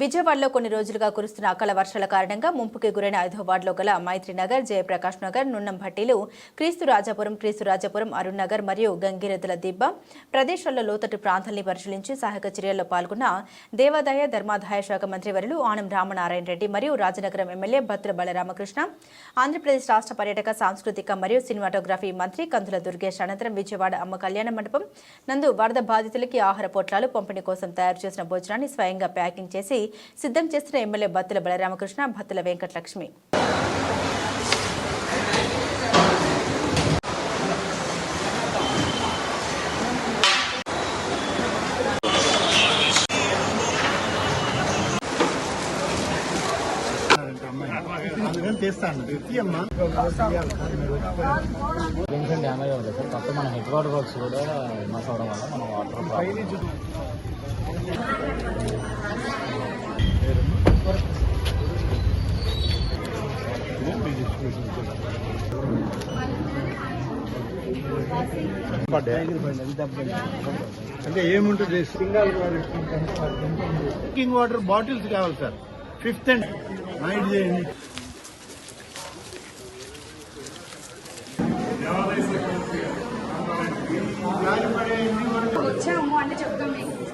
విజయవాడలో కొన్ని రోజులుగా కురుస్తున్న అకాల వర్షాల కారణంగా ముంపుకి గురైన ఐదో వార్డులో గల మైత్రినగర్ జయప్రకాష్ నగర్ నున్నం భట్టీలు క్రీస్తు రాజాపురం క్రీస్తు రాజాపురం అరుణ్ నగర్ మరియు గంగిరెద్దుల దిబ్బ ప్రదేశాల్లో లోతట్టు ప్రాంతాల్ని పరిశీలించి సహాయక చర్యల్లో పాల్గొన్న దేవాదాయ ధర్మాదాయ శాఖ మంత్రి వరులు ఆనం రామనారాయణ రెడ్డి మరియు రాజనగరం ఎమ్మెల్యే భద్ర బలరామకృష్ణ ఆంధ్రప్రదేశ్ రాష్ట్ర పర్యాటక సాంస్కృతిక మరియు సినిమాటోగ్రఫీ మంత్రి కందుల దుర్గేష్ అనంతరం విజయవాడ అమ్మ కళ్యాణ మండపం నందు వరద బాధితులకి ఆహార పొట్లాలు పంపిణీ కోసం తయారు చేసిన భోజనాన్ని స్వయంగా ప్యాకింగ్ చేసి సిద్ధం చేసిన ఎమ్మెల్యే బత్తుల బలరామకృష్ణ బత్తుల వెంకటలక్ష్మి. అందుకని డ్యామేజ్ అవుతుంది సార్ కాకపోతే మన హెడ్ వాటర్ వర్క్స్ కూడా మస్ అవడం వల్ల మనం వాటర్ అంటే ఏముంటుంది? సింగల్ డ్రింకింగ్ వాటర్ బాటిల్స్ కావాలి సార్. ఫిఫ్త్ అండ్ నైట్ చేయండి వచ్చాము అంటే చెప్తాం మీకు.